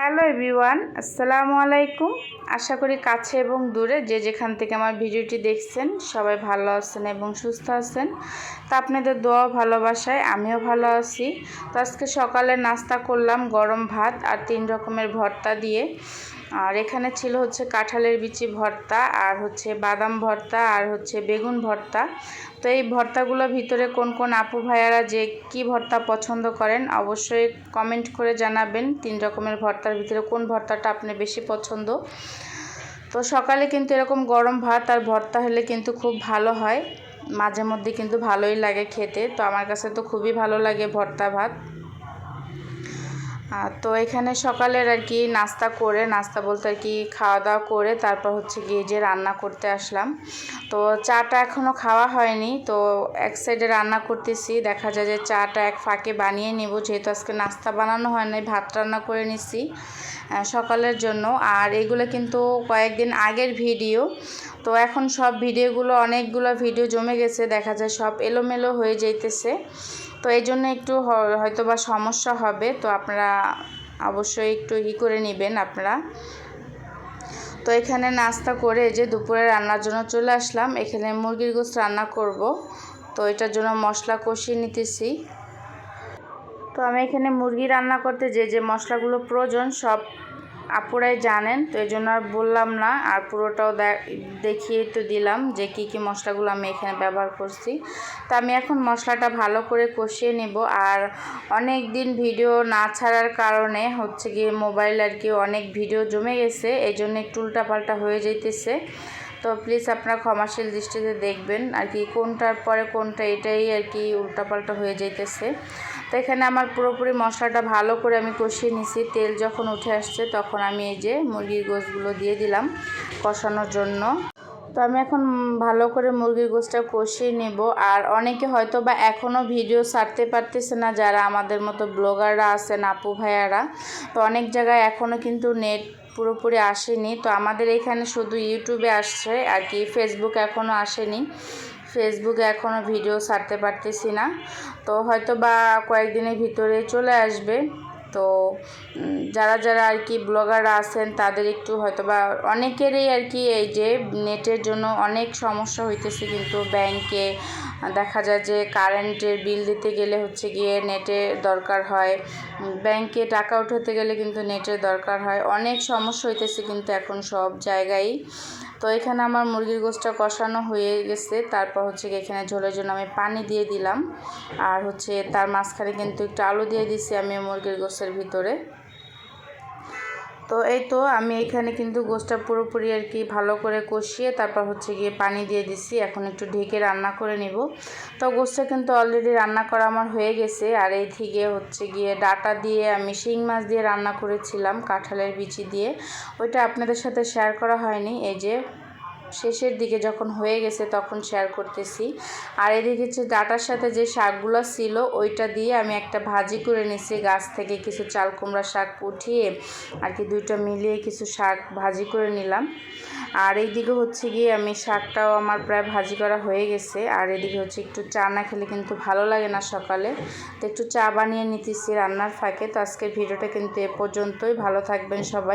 Hello everyone, আসসালামু আলাইকুম। আশা করি কাছে এবং দূরে যে যেখান থেকে আমার ভিডিওটি দেখছেন, সবাই ভালো আছেন এবং সুস্থ আছেন। তা আপনাদের দোয়া ভালোবাসায় আমিও ভালো আছি। তো আজকে সকালে নাস্তা করলাম গরম ভাত আর তিন রকমের ভর্তা দিয়ে। আর এখানে ছিল হচ্ছে কাঁঠালের বিচি ভর্তা, আর হচ্ছে বাদাম ভর্তা, আর হচ্ছে বেগুন ভর্তা। তো এই ভর্তাগুলোর ভিতরে কোন কোন আপু ভাইয়ারা যে কি ভর্তা পছন্দ করেন, অবশ্যই কমেন্ট করে জানাবেন তিন রকমের ভর্তার ভিতরে কোন ভর্তাটা আপনি বেশি পছন্দ? তো সকালে কিন্তু এরকম গরম ভাত আর ভর্তা হলে কিন্তু খুব ভালো হয়। মাঝে মধ্যে কিন্তু ভালোই লাগে খেতে। তো আমার কাছে তো খুবই ভালো লাগে ভর্তা ভাত। তো এখানে সকালের আর কি নাস্তা করে, নাস্তা বলতে আর কি খাওয়া দাওয়া করে তারপর হচ্ছে গিয়ে যে রান্না করতে আসলাম। তো চাটা এখনও খাওয়া হয়নি, তো এক সাইডে রান্না করতেছি। দেখা যায় যে চাটা এক ফাঁকে বানিয়ে নেব, যেহেতু আজকে নাস্তা বানানো হয় নাই, ভাত রান্না করে নিছি সকালের জন্য। আর এগুলো কিন্তু কয়েকদিন আগের ভিডিও। তো এখন সব ভিডিওগুলো, অনেকগুলো ভিডিও জমে গেছে, দেখা যায় সব এলোমেলো হয়ে যাইতেছে। তো এই জন্য একটু হয়তো বা সমস্যা হবে, তো আপনারা অবশ্যই একটু ই করে নেবেন আপনারা। তো এখানে নাস্তা করে যে দুপুরে রান্নার জন্য চলে আসলাম, এখানে মুরগির গোস রান্না করব। তো এটার জন্য মশলা কষিয়ে নিতেছি। তো আমি এখানে মুরগি রান্না করতে যে যে মশলাগুলো প্রয়োজন সব আপুরাই জানেন, তো এই জন্য আর বললাম না। আর পুরোটাও দেখিয়ে তো দিলাম যে কি কি মশলাগুলো আমি এখানে ব্যবহার করছি। তো আমি এখন মশলাটা ভালো করে কষিয়ে নেব। আর অনেক দিন ভিডিও না ছাড়ার কারণে হচ্ছে গিয়ে মোবাইল আর কি অনেক ভিডিও জমে গেছে, এই জন্য একটু উল্টাপাল্টা হয়ে যেতেছে তো প্লিজ আপনারা ক্ষমাশীল দৃষ্টিতে দেখবেন আর কি কোনটার পরে কোনটা এটাই আর কি উল্টাপাল্টা হয়ে যাইতেছে। তো এখানে আমার পুরোপুরি মশলাটা ভালো করে আমি কষিয়ে নিছি। তেল যখন উঠে আসছে তখন আমি এই যে মুরগির গোশগুলো দিয়ে দিলাম কষানোর জন্য। তো আমি এখন ভালো করে মুরগির গোশটা কষিয়ে নেব। আর অনেকে হয়তো বা এখনও ভিডিও ছাড়তে পারতেছে না যারা আমাদের মতো ব্লগাররা আছেন, আপু ভাইয়ারা। তো অনেক জায়গায় এখনও কিন্তু নেট পুরোপুরি আসেনি। তো আমাদের এখানে শুধু ইউটিউবে আসছে আর কি, ফেসবুক এখনও আসেনি। ফেসবুকে এখনও ভিডিও ছাড়তে পারতেছি না। তো হয়তো বা কয়েকদিনের ভিতরে চলে আসবে। তো যারা যারা আর কি ব্লগাররা আছেন, তাদের একটু হয়তো বা অনেকেরই আর কি এই যে নেটের জন্য অনেক সমস্যা হইতেছে। কিন্তু ব্যাংকে দেখা যায় যে কারেন্টের বিল দিতে গেলে হচ্ছে গিয়ে নেটের দরকার হয়। ব্যাংকে টাকা উঠাতে গেলে কিন্তু নেটের দরকার হয়। অনেক সমস্যা হইতেছে কিন্তু এখন সব জায়গায় তো এখানে আমার মুরগির গোষ্ঠটা কষানো হয়ে গেছে। তারপর হচ্ছে এখানে ঝোলের জন্য আমি পানি দিয়ে দিলাম। আর হচ্ছে তার মাঝখানে কিন্তু একটু আলু দিয়ে দিছি আমি মুরগির গোষ্ঠের ভিতরে। তো এই তো আমি এখানে কিন্তু গোষ্ঠটা পুরোপুরি আর কি ভালো করে কষিয়ে তারপর হচ্ছে গিয়ে পানি দিয়ে দিছি। এখন একটু ঢেকে রান্না করে নেব। তো গোষ্ঠটা কিন্তু অলরেডি রান্না করা আমার হয়ে গেছে। আর এই থেকে হচ্ছে গিয়ে ডাটা দিয়ে আমি শিং মাছ দিয়ে রান্না করেছিলাম, কাঁঠালের বিচি দিয়ে। ওইটা আপনাদের সাথে শেয়ার করা হয়নি। এই যে শেষের দিকে যখন হয়ে গেছে তখন শেয়ার করতেছি। আর এদিকে হচ্ছে ডাটার সাথে যে শাকগুলো ছিল, ওইটা দিয়ে আমি একটা ভাজি করে নিছি। গাছ থেকে কিছু চাল কুমড়া শাক উঠিয়ে আর কি দুইটা মিলিয়ে কিছু শাক ভাজি করে নিলাম। আর এইদিকে হচ্ছে গিয়ে আমি শাকটাও আমার প্রায় ভাজি করা হয়ে গেছে। আর এদিকে হচ্ছে একটু চা না খেলে কিন্তু ভালো লাগে না সকালে। তো একটু চা বানিয়ে নিতেছি রান্নার ফাঁকে। তো আজকের ভিডিওটা কিন্তু এ পর্যন্তই। ভালো থাকবেন সবাই।